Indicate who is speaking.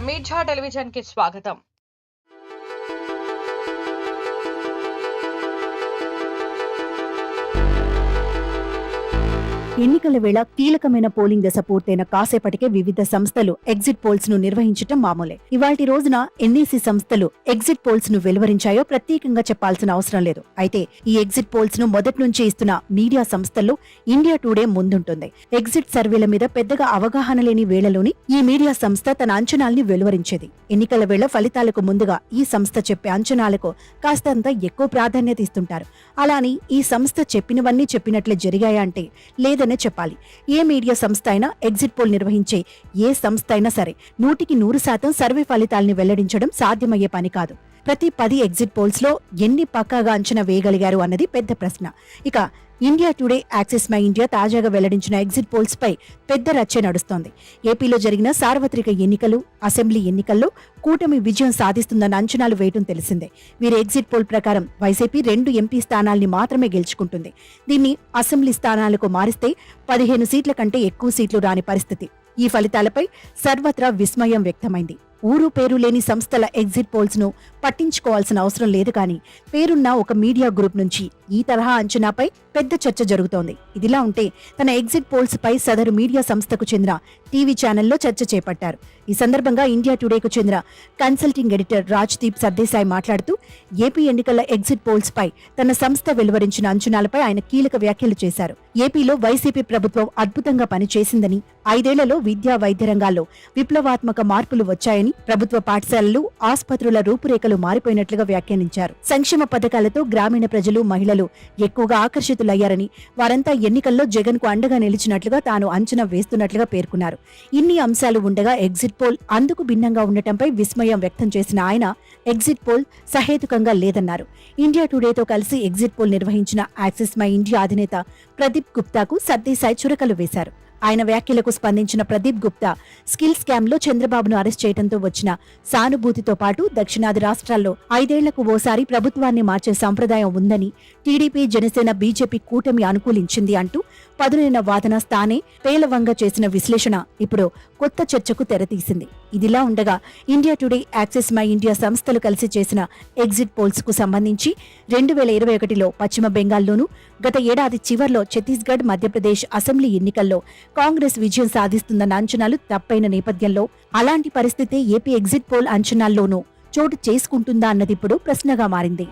Speaker 1: Mirza television की स्वागत
Speaker 2: ఎన్నికల వేళ కీలకమైన పోలింగ్ దశ పూర్తయిన కాసేపటికే వివిధ సంస్థలు ఎగ్జిట్ పోల్స్ను నిర్వహించటం మామూలే. ఇవాటి రోజున ఎన్ఏసీ సంస్థలు ఎగ్జిట్ పోల్స్ను వెలువరించాయో ప్రత్యేకంగా చెప్పాల్సిన అవసరం లేదు. అయితే ఈ ఎగ్జిట్ పోల్స్ను మొదటి నుంచి ఇస్తున్న మీడియా సంస్థల్లో ఇండియా టుడే ముందుంటుంది. ఎగ్జిట్ సర్వేల మీద పెద్దగా అవగాహన లేని వేళలోని ఈ మీడియా సంస్థ తన అంచనాల్ని వెలువరించేది. ఎన్నికల వేళ ఫలితాలకు ముందుగా ఈ సంస్థ చెప్పే అంచనాలకు కాస్తంత ఎక్కువ ప్రాధాన్యత ఇస్తుంటారు. అలాని ఈ సంస్థ చెప్పినవన్నీ చెప్పినట్లే జరిగాయా అంటే ఉందనే చెప్పాలి. ఏ మీడియా సంస్థ అయినా ఎగ్జిట్ పోల్ నిర్వహించే ఏ సంస్థ అయినా సరే నూటికి నూరు శాతం సర్వే ఫలితాల్ని వెల్లడించడం సాధ్యమయ్యే పని కాదు. ప్రతి పది ఎగ్జిట్ పోల్స్లో ఎన్ని పక్కాగా అంచనా వేయగలిగారు అన్నది పెద్ద ప్రశ్న. ఇక India Today Axis My India తాజాగా వెల్లడించిన ఎగ్జిట్ పోల్స్ పై పెద్ద రచ్చ నడుస్తోంది. ఏపీలో జరిగిన సార్వత్రిక ఎన్నికలు అసెంబ్లీ ఎన్నికల్లో కూటమి విజయం సాధిస్తుందన్న అంచనాలు వేయటం తెలిసిందే. వీరి ఎగ్జిట్ పోల్ ప్రకారం వైసీపీ రెండు ఎంపీ స్థానాల్ని మాత్రమే గెలుచుకుంటుంది. దీన్ని అసెంబ్లీ స్థానాలకు మారిస్తే పదిహేను సీట్ల కంటే ఎక్కువ సీట్లు రాని పరిస్థితి. ఈ ఫలితాలపై సర్వత్రా విస్మయం వ్యక్తమైంది. ఊరు పేరు లేని సంస్థల ఎగ్జిట్ పోల్స్ను పట్టించుకోవాల్సిన అవసరం లేదు కానీ పేరున్న ఒక మీడియా గ్రూప్ నుంచి ఈ తరహా అంచనాపై పెద్ద చర్చ జరుగుతోంది. ఇదిలా ఉంటే తన ఎగ్జిట్ పోల్స్ పై సదరు మీడియా సంస్థకు చెందిన టీవీ ఛానల్లో చర్చ చేపట్టారు. ఈ సందర్భంగా ఇండియా టుడేకు చెందిన కన్సల్టింగ్ ఎడిటర్ రాజ్దీప్ సర్దేశాయ్ మాట్లాడుతూ ఏపీ ఎన్నికల ఎగ్జిట్ పోల్స్ పై తన సంస్థ వెలువరించిన అంచనాలపై ఆయన కీలక వ్యాఖ్యలు చేశారు. ఏపీలో వైసీపీ ప్రభుత్వం అద్భుతంగా పనిచేసిందని ఐదేళ్ళలో విద్యా వైద్య రంగాల్లో విప్లవాత్మక మార్పులు వచ్చాయని ప్రభుత్వ పాఠశాలలు ఆసుపత్రుల రూపురేఖలు మారిపోయినట్లుగా వ్యాఖ్యానించారు. సంక్షేమ పథకాలతో గ్రామీణ ప్రజలు మహిళలు ఎక్కువగా ఆకర్షితులయ్యారని వారంతా ఎన్నికల్లో జగన్కు అండగా నిలిచినట్లుగా తాను అంచనా వేస్తున్నట్లుగా పేర్కొన్నారు. ఇన్ని అంశాలు ఉండగా ఎగ్జిట్ పోల్ అందుకు భిన్నంగా ఉండటంపై విస్మయం వ్యక్తం చేసిన ఆయన ఎగ్జిట్ పోల్ సహేతుకంగా లేదన్నారు. ఇండియా టుడేతో కలిసి ఎగ్జిట్ పోల్ నిర్వహించిన యాక్సిస్ మై ఇండియా అధినేత ప్రదీప్ గుప్తాకు సర్దేశాయ్ చురకలు వేశారు. ఆయన వ్యాఖ్యలకు స్పందించిన ప్రదీప్ గుప్తా స్కిల్ స్కామ్లో చంద్రబాబును అరెస్ట్ చేయడంతో వచ్చిన సానుభూతితో పాటు దక్షిణాది రాష్ట్రాల్లో ఐదేళ్ళకు ఓసారి ప్రభుత్వాన్ని మార్చే సంప్రదాయం ఉందని టీడీపీ జనసేన బీజేపీ కూటమి అనుకూలించింది అంటూ పదునైన వాదన స్థానే పేలవంగా చేసిన విశ్లేషణ ఇప్పుడు కొత్త చర్చకు తెరతీసింది. ఇదిలా ఉండగా India Today Axis My India సంస్థలు కలిసి చేసిన ఎగ్జిట్ పోల్స్కు సంబంధించి రెండు వేల ఇరవై ఒకటిలో పశ్చిమ బెంగాల్లోనూ గత ఏడాది చివర్లో ఛత్తీస్గఢ్ మధ్యప్రదేశ్ అసెంబ్లీ ఎన్నికల్లో కాంగ్రెస్ విజయం సాధిస్తుందన్న అంచనాలు తప్పైన నేపథ్యంలో అలాంటి పరిస్థితి ఏపీ ఎగ్జిట్ పోల్ అంచనాల్లోనూ చోటు చేసుకుంటుందా అన్నది ఇప్పుడు ప్రశ్నగా మారింది.